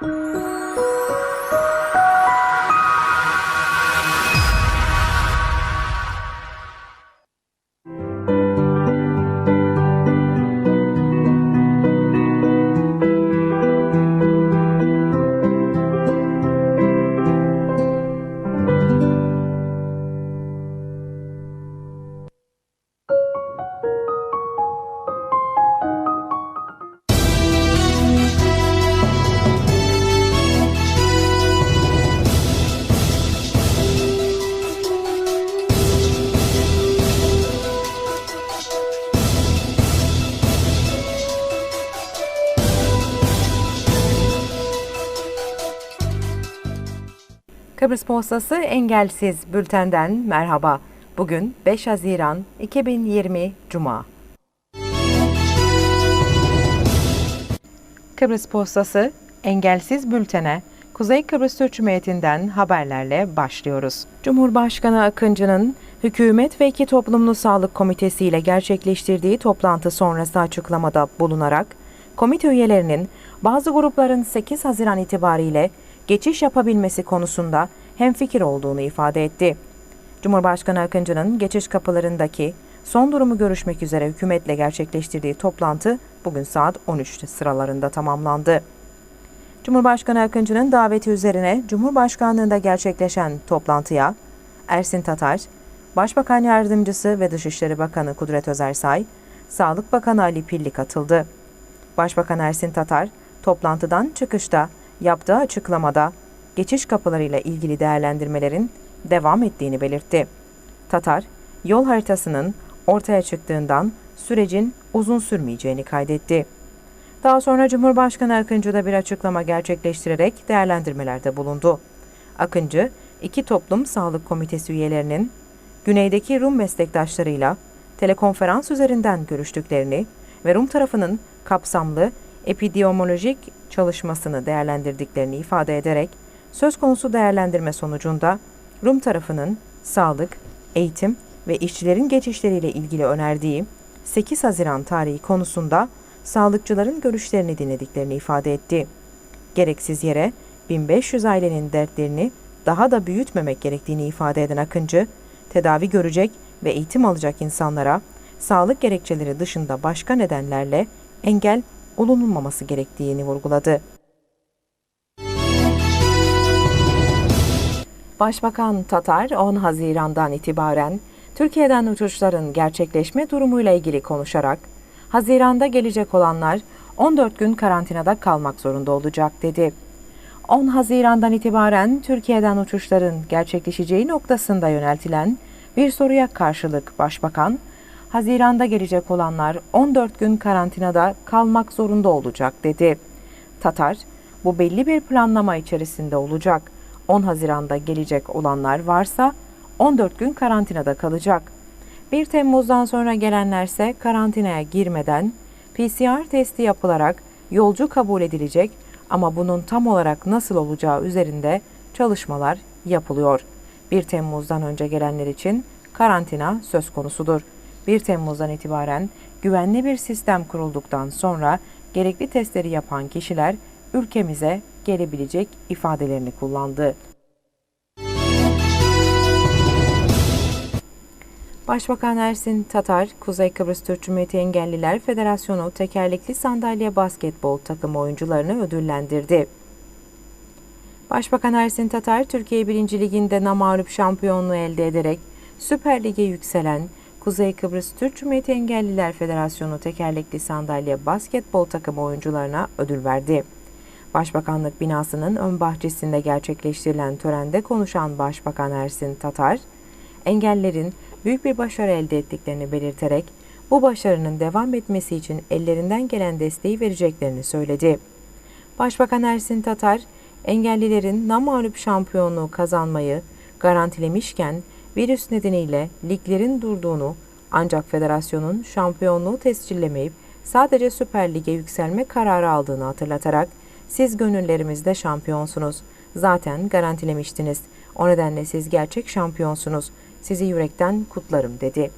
Música Kıbrıs Postası Engelsiz Bülten'den merhaba. Bugün 5 Haziran 2020 Cuma. Kıbrıs Postası Engelsiz Bülten'e Kuzey Kıbrıs Türk Cumhuriyeti'nden haberlerle başlıyoruz. Cumhurbaşkanı Akıncı'nın Hükümet ve İki Toplumlu Sağlık Komitesi ile gerçekleştirdiği toplantı sonrası açıklamada bulunarak, komite üyelerinin bazı grupların 8 Haziran itibariyle geçiş yapabilmesi konusunda hemfikir olduğunu ifade etti. Cumhurbaşkanı Akıncı'nın geçiş kapılarındaki son durumu görüşmek üzere hükümetle gerçekleştirdiği toplantı bugün saat 13 sıralarında tamamlandı. Cumhurbaşkanı Akıncı'nın daveti üzerine Cumhurbaşkanlığında gerçekleşen toplantıya Ersin Tatar, Başbakan Yardımcısı ve Dışişleri Bakanı Kudret Özersay, Sağlık Bakanı Ali Pilli katıldı. Başbakan Ersin Tatar, toplantıdan çıkışta yaptığı açıklamada geçiş kapılarıyla ilgili değerlendirmelerin devam ettiğini belirtti. Tatar, yol haritasının ortaya çıktığından sürecin uzun sürmeyeceğini kaydetti. Daha sonra Cumhurbaşkanı Akıncı da bir açıklama gerçekleştirerek değerlendirmelerde bulundu. Akıncı, iki toplum sağlık komitesi üyelerinin güneydeki Rum meslektaşlarıyla telekonferans üzerinden görüştüklerini ve Rum tarafının kapsamlı epidemiolojik çalışmasını değerlendirdiklerini ifade ederek söz konusu değerlendirme sonucunda Rum tarafının sağlık, eğitim ve işçilerin geçişleriyle ilgili önerdiği 8 Haziran tarihi konusunda sağlıkçıların görüşlerini dinlediklerini ifade etti. Gereksiz yere 1500 ailenin dertlerini daha da büyütmemek gerektiğini ifade eden Akıncı, tedavi görecek ve eğitim alacak insanlara sağlık gerekçeleri dışında başka nedenlerle engel olunulmaması gerektiğini vurguladı. Başbakan Tatar 10 Haziran'dan itibaren Türkiye'den uçuşların gerçekleşme durumuyla ilgili konuşarak, Haziran'da gelecek olanlar 14 gün karantinada kalmak zorunda olacak dedi. 10 Haziran'dan itibaren Türkiye'den uçuşların gerçekleşeceği noktasında yöneltilen bir soruya karşılık Başbakan, Haziran'da gelecek olanlar 14 gün karantinada kalmak zorunda olacak dedi. Tatar, bu belli bir planlama içerisinde olacak. 10 Haziran'da gelecek olanlar varsa 14 gün karantinada kalacak. 1 Temmuz'dan sonra gelenlerse karantinaya girmeden PCR testi yapılarak yolcu kabul edilecek ama bunun tam olarak nasıl olacağı üzerinde çalışmalar yapılıyor. 1 Temmuz'dan önce gelenler için karantina söz konusudur. 1 Temmuz'dan itibaren güvenli bir sistem kurulduktan sonra gerekli testleri yapan kişiler ülkemize gelebilecek ifadelerini kullandı. Başbakan Ersin Tatar, Kuzey Kıbrıs Türk Cumhuriyeti Engelliler Federasyonu tekerlekli sandalye basketbol takımı oyuncularını ödüllendirdi. Başbakan Ersin Tatar, Türkiye 1. Ligi'nde namağlup şampiyonluğu elde ederek Süper Lig'e yükselen Kuzey Kıbrıs Türk Cumhuriyeti Engelliler Federasyonu tekerlekli sandalye basketbol takımı oyuncularına ödül verdi. Başbakanlık binasının ön bahçesinde gerçekleştirilen törende konuşan Başbakan Ersin Tatar, engellerin büyük bir başarı elde ettiklerini belirterek bu başarının devam etmesi için ellerinden gelen desteği vereceklerini söyledi. Başbakan Ersin Tatar, engellilerin namağlup şampiyonluğu kazanmayı garantilemişken virüs nedeniyle liglerin durduğunu ancak federasyonun şampiyonluğu tescillemeyip sadece Süper Lig'e yükselme kararı aldığını hatırlatarak siz gönüllerimizde şampiyonsunuz. Zaten garantilemiştiniz. O nedenle siz gerçek şampiyonsunuz. Sizi yürekten kutlarım dedi.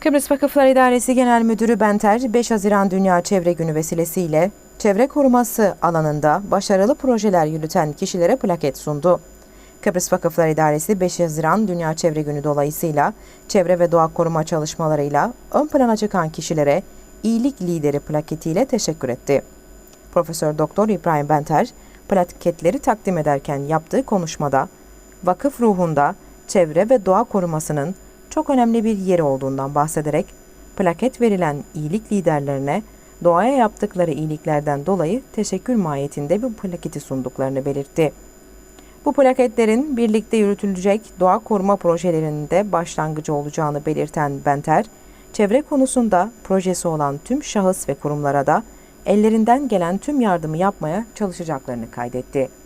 Kıbrıs Vakıflar İdaresi Genel Müdürü Benter, 5 Haziran Dünya Çevre Günü vesilesiyle çevre koruması alanında başarılı projeler yürüten kişilere plaket sundu. Kıbrıs Vakıflar İdaresi 5 Haziran Dünya Çevre Günü dolayısıyla çevre ve doğa koruma çalışmalarıyla ön plana çıkan kişilere iyilik lideri plaketiyle teşekkür etti. Profesör Doktor İbrahim Benter, plaketleri takdim ederken yaptığı konuşmada vakıf ruhunda çevre ve doğa korumasının çok önemli bir yeri olduğundan bahsederek plaket verilen iyilik liderlerine doğaya yaptıkları iyiliklerden dolayı teşekkür mahiyetinde bu plaketi sunduklarını belirtti. Bu plaketlerin birlikte yürütülecek doğa koruma projelerinde başlangıcı olacağını belirten Benter, çevre konusunda projesi olan tüm şahıs ve kurumlara da ellerinden gelen tüm yardımı yapmaya çalışacaklarını kaydetti.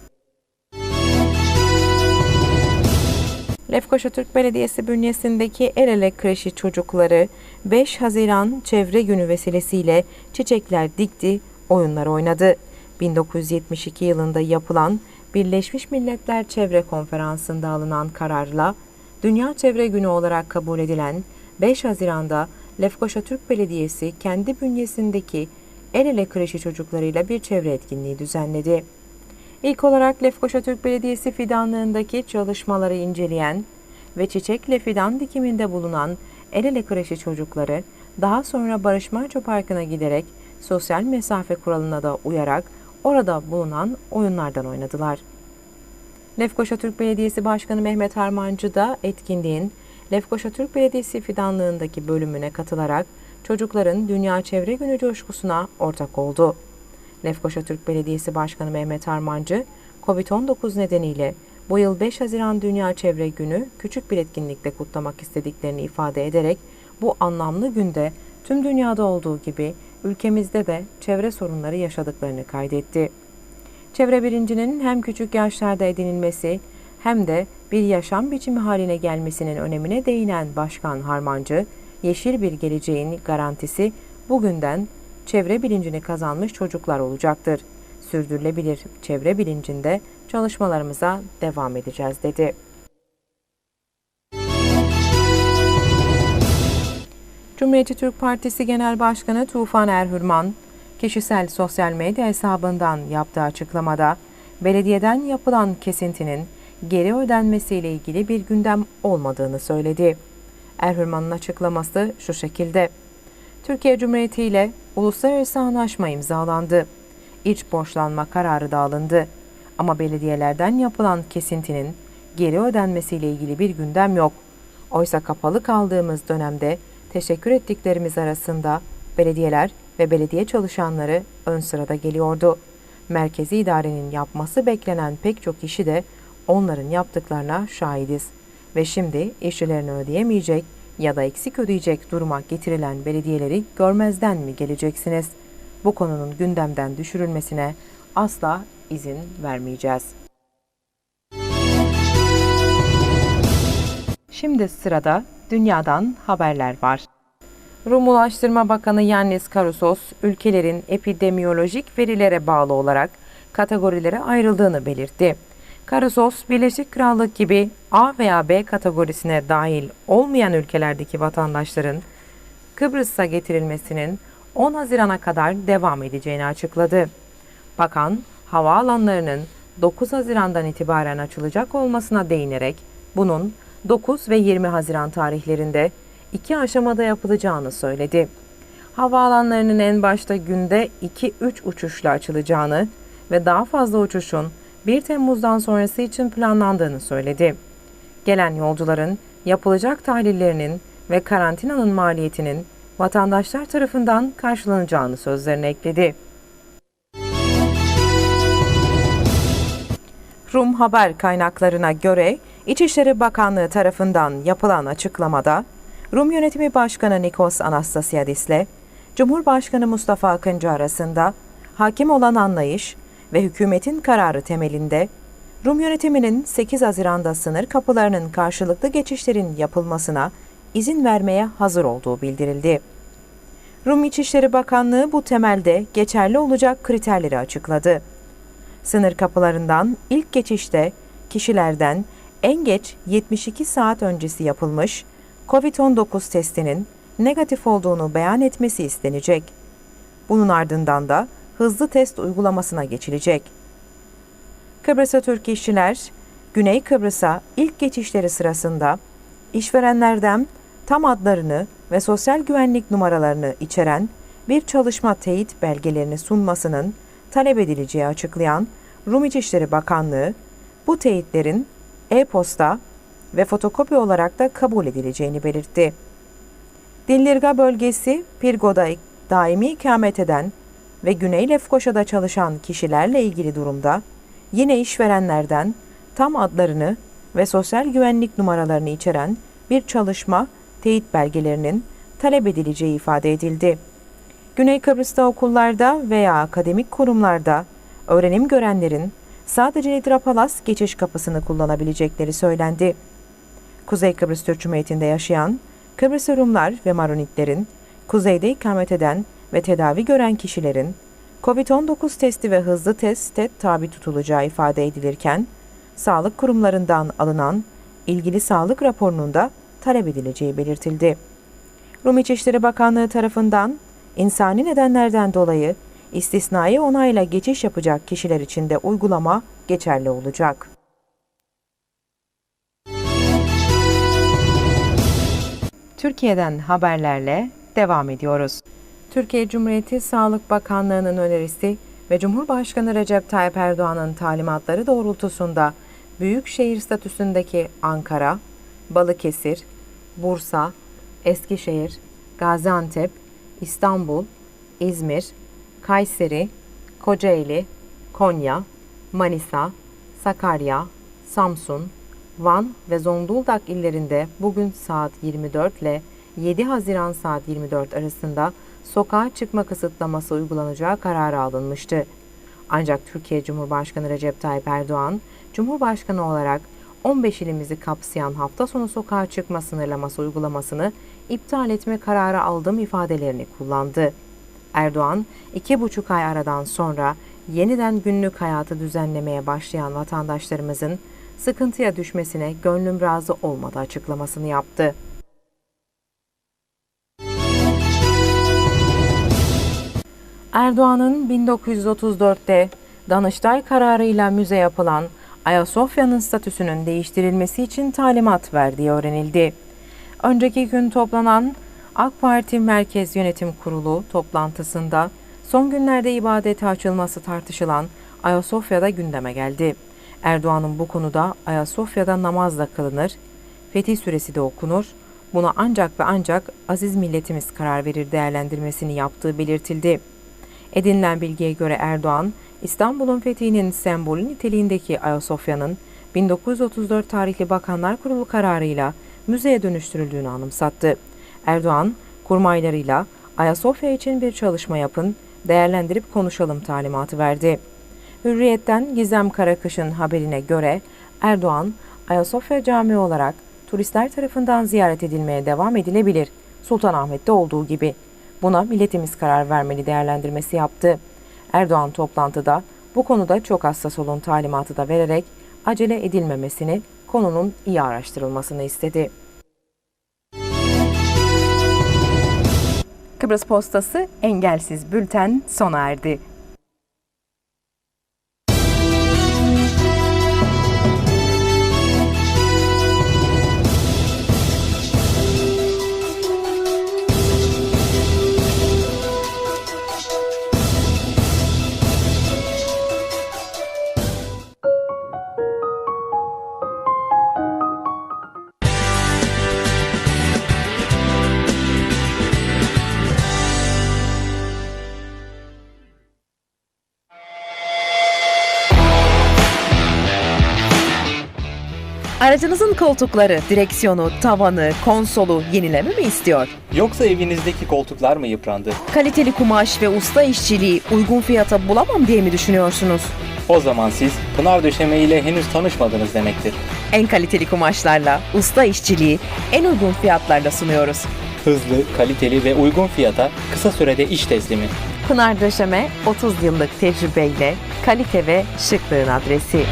Lefkoşa Türk Belediyesi bünyesindeki El Ele Kreşi çocukları 5 Haziran Çevre Günü vesilesiyle çiçekler dikti, oyunlar oynadı. 1972 yılında yapılan Birleşmiş Milletler Çevre Konferansı'nda alınan kararla Dünya Çevre Günü olarak kabul edilen 5 Haziran'da Lefkoşa Türk Belediyesi kendi bünyesindeki El Ele Kreşi çocuklarıyla bir çevre etkinliği düzenledi. İlk olarak Lefkoşa Türk Belediyesi fidanlığındaki çalışmaları inceleyen ve çiçekle fidan dikiminde bulunan El Ele Kreşi çocukları daha sonra Barış Manço Parkı'na giderek sosyal mesafe kuralına da uyarak orada bulunan oyunlardan oynadılar. Lefkoşa Türk Belediyesi Başkanı Mehmet Harmancı da etkinliğin Lefkoşa Türk Belediyesi fidanlığındaki bölümüne katılarak çocukların Dünya Çevre Günü coşkusuna ortak oldu. Lefkoşa Türk Belediyesi Başkanı Mehmet Armancı, COVID-19 nedeniyle bu yıl 5 Haziran Dünya Çevre Günü küçük bir etkinlikle kutlamak istediklerini ifade ederek bu anlamlı günde tüm dünyada olduğu gibi ülkemizde de çevre sorunları yaşadıklarını kaydetti. Çevre bilincinin hem küçük yaşlarda edinilmesi hem de bir yaşam biçimi haline gelmesinin önemine değinen Başkan Harmancı, yeşil bir geleceğin garantisi bugünden çevre bilincini kazanmış çocuklar olacaktır. Sürdürülebilir çevre bilincinde çalışmalarımıza devam edeceğiz dedi. Cumhuriyetçi Türk Partisi Genel Başkanı Tufan Erhürman, kişisel sosyal medya hesabından yaptığı açıklamada belediyeden yapılan kesintinin geri ödenmesiyle ilgili bir gündem olmadığını söyledi. Erhürman'ın açıklaması şu şekilde. Türkiye Cumhuriyeti ile uluslararası anlaşma imzalandı. İç borçlanma kararı da alındı. Ama belediyelerden yapılan kesintinin geri ödenmesiyle ilgili bir gündem yok. Oysa kapalı kaldığımız dönemde teşekkür ettiklerimiz arasında belediyeler ve belediye çalışanları ön sırada geliyordu. Merkezi idarenin yapması beklenen pek çok işi de onların yaptıklarına şahidiz. Ve şimdi işçilerini ödeyemeyecek ya da eksik ödeyecek duruma getirilen belediyeleri görmezden mi geleceksiniz? Bu konunun gündemden düşürülmesine asla izin vermeyeceğiz. Şimdi sırada dünyadan haberler var. Rum Ulaştırma Bakanı Yannis Karusos, ülkelerin epidemiyolojik verilere bağlı olarak kategorilere ayrıldığını belirtti. Karasos, Birleşik Krallık gibi A veya B kategorisine dahil olmayan ülkelerdeki vatandaşların Kıbrıs'a getirilmesinin 10 Haziran'a kadar devam edeceğini açıkladı. Bakan, havaalanlarının 9 Haziran'dan itibaren açılacak olmasına değinerek bunun 9 ve 20 Haziran tarihlerinde iki aşamada yapılacağını söyledi. Havaalanlarının en başta günde 2-3 uçuşla açılacağını ve daha fazla uçuşun 1 Temmuz'dan sonrası için planlandığını söyledi. Gelen yolcuların yapılacak tahlillerinin ve karantinanın maliyetinin vatandaşlar tarafından karşılanacağını sözlerine ekledi. Rum haber kaynaklarına göre İçişleri Bakanlığı tarafından yapılan açıklamada Rum Yönetimi Başkanı Nikos Anastasiadis ile Cumhurbaşkanı Mustafa Akıncı arasında hakim olan anlayış ve hükümetin kararı temelinde Rum yönetiminin 8 Haziran'da sınır kapılarının karşılıklı geçişlerin yapılmasına izin vermeye hazır olduğu bildirildi. Rum İçişleri Bakanlığı bu temelde geçerli olacak kriterleri açıkladı. Sınır kapılarından ilk geçişte kişilerden en geç 72 saat öncesi yapılmış COVID-19 testinin negatif olduğunu beyan etmesi istenecek. Bunun ardından da hızlı test uygulamasına geçilecek. Kıbrıs'a Türk işçiler, Güney Kıbrıs'a ilk geçişleri sırasında işverenlerden tam adlarını ve sosyal güvenlik numaralarını içeren bir çalışma teyit belgelerini sunmasının talep edileceği açıklayan Rum İçişleri Bakanlığı, bu teyitlerin e-posta ve fotokopi olarak da kabul edileceğini belirtti. Dillirga bölgesi Pirgo'da daimi ikamet eden ve Güney Lefkoşa'da çalışan kişilerle ilgili durumda yine işverenlerden tam adlarını ve sosyal güvenlik numaralarını içeren bir çalışma teyit belgelerinin talep edileceği ifade edildi. Güney Kıbrıs'ta okullarda veya akademik kurumlarda öğrenim görenlerin sadece Nidrapalas geçiş kapısını kullanabilecekleri söylendi. Kuzey Kıbrıs Türk Cumhuriyeti'nde yaşayan Kıbrıs Rumlar ve Maronitlerin, kuzeyde ikamet eden ve tedavi gören kişilerin COVID-19 testi ve hızlı teste tabi tutulacağı ifade edilirken, sağlık kurumlarından alınan ilgili sağlık raporunun da talep edileceği belirtildi. Rum İçişleri Bakanlığı tarafından insani nedenlerden dolayı istisnai onayla geçiş yapacak kişiler için de uygulama geçerli olacak. Türkiye'den haberlerle devam ediyoruz. Türkiye Cumhuriyeti Sağlık Bakanlığı'nın önerisi ve Cumhurbaşkanı Recep Tayyip Erdoğan'ın talimatları doğrultusunda büyük şehir statüsündeki Ankara, Balıkesir, Bursa, Eskişehir, Gaziantep, İstanbul, İzmir, Kayseri, Kocaeli, Konya, Manisa, Sakarya, Samsun, Van ve Zonguldak illerinde bugün saat 24 ile 7 Haziran saat 24 arasında sokağa çıkma kısıtlaması uygulanacağı kararı alınmıştı. Ancak Türkiye Cumhurbaşkanı Recep Tayyip Erdoğan, Cumhurbaşkanı olarak 15 ilimizi kapsayan hafta sonu sokağa çıkma sınırlaması uygulamasını iptal etme kararı aldığım ifadelerini kullandı. Erdoğan, iki buçuk ay aradan sonra yeniden günlük hayatı düzenlemeye başlayan vatandaşlarımızın sıkıntıya düşmesine gönlüm razı olmadı açıklamasını yaptı. Erdoğan'ın 1934'te Danıştay kararıyla müze yapılan Ayasofya'nın statüsünün değiştirilmesi için talimat verdiği öğrenildi. Önceki gün toplanan AK Parti Merkez Yönetim Kurulu toplantısında son günlerde ibadete açılması tartışılan Ayasofya'da gündeme geldi. Erdoğan'ın bu konuda Ayasofya'da namaz da kılınır, Fetih Suresi de okunur, buna ancak ve ancak aziz milletimiz karar verir değerlendirmesini yaptığı belirtildi. Edinilen bilgiye göre Erdoğan, İstanbul'un fethinin sembolü niteliğindeki Ayasofya'nın 1934 tarihli Bakanlar Kurulu kararıyla müzeye dönüştürüldüğünü anımsattı. Erdoğan, kurmaylarıyla Ayasofya için bir çalışma yapın, değerlendirip konuşalım talimatı verdi. Hürriyet'ten Gizem Karakış'ın haberine göre Erdoğan, Ayasofya Camii olarak turistler tarafından ziyaret edilmeye devam edilebilir. Sultanahmet'te olduğu gibi. Buna milletimiz karar vermeli değerlendirmesi yaptı. Erdoğan toplantıda bu konuda çok hassas olun talimatı da vererek acele edilmemesini, konunun iyi araştırılmasını istedi. Kıbrıs Postası engelsiz bülten sona erdi. Aracınızın koltukları, direksiyonu, tavanı, konsolu yenileme mi istiyor? Yoksa evinizdeki koltuklar mı yıprandı? Kaliteli kumaş ve usta işçiliği uygun fiyata bulamam diye mi düşünüyorsunuz? O zaman siz Pınar Döşeme ile henüz tanışmadınız demektir. En kaliteli kumaşlarla, usta işçiliği en uygun fiyatlarla sunuyoruz. Hızlı, kaliteli ve uygun fiyata kısa sürede iş teslimi. Pınar Döşeme 30 yıllık tecrübeyle kalite ve şıklığın adresi.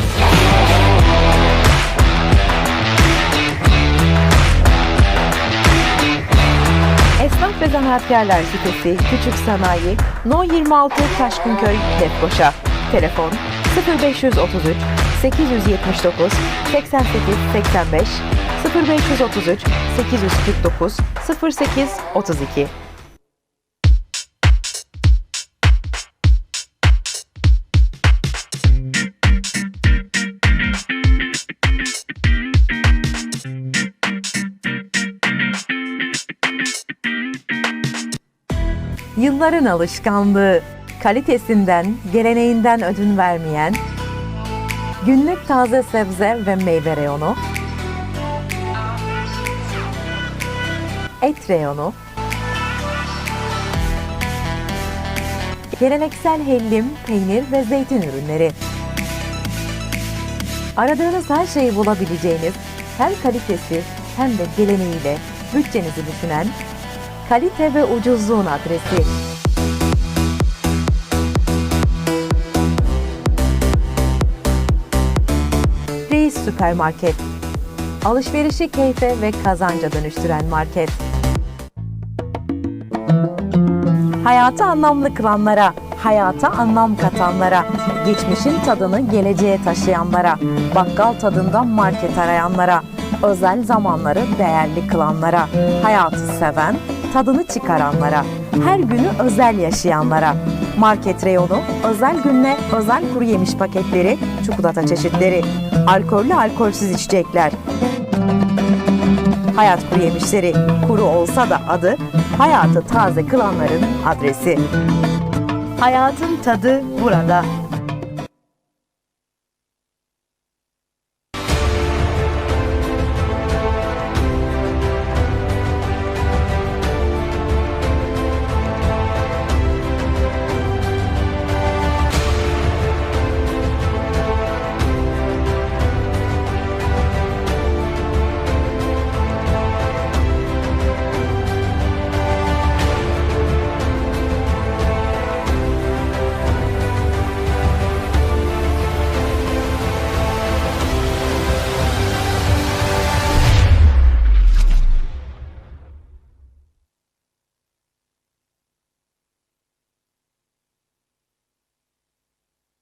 Esnaf ve Zanaatkarlar sitesi Küçük Sanayi No 26 Taşkınköy Lefkoşa. Telefon 0533 879 88 85 0533 849 08 32 Yılların alışkanlığı, kalitesinden, geleneğinden ödün vermeyen, günlük taze sebze ve meyve reyonu, et reyonu, geleneksel hellim, peynir ve zeytin ürünleri. Aradığınız her şeyi bulabileceğiniz, hem kalitesi hem de geleneğiyle bütçenizi düşünen kalite ve ucuzluğun adresi. Reis Süpermarket. Alışverişi keyfe ve kazanca dönüştüren market. Hayatı anlamlı kılanlara, hayata anlam katanlara, geçmişin tadını geleceğe taşıyanlara, bakkal tadında market arayanlara, özel zamanları değerli kılanlara, hayatı seven, tadını çıkaranlara, her günü özel yaşayanlara. Market reyonu, özel günle özel kuru yemiş paketleri, çikolata çeşitleri, alkollü alkolsüz içecekler, Hayat kuru yemişleri kuru olsa da adı hayatı taze kılanların adresi. Hayatın tadı burada.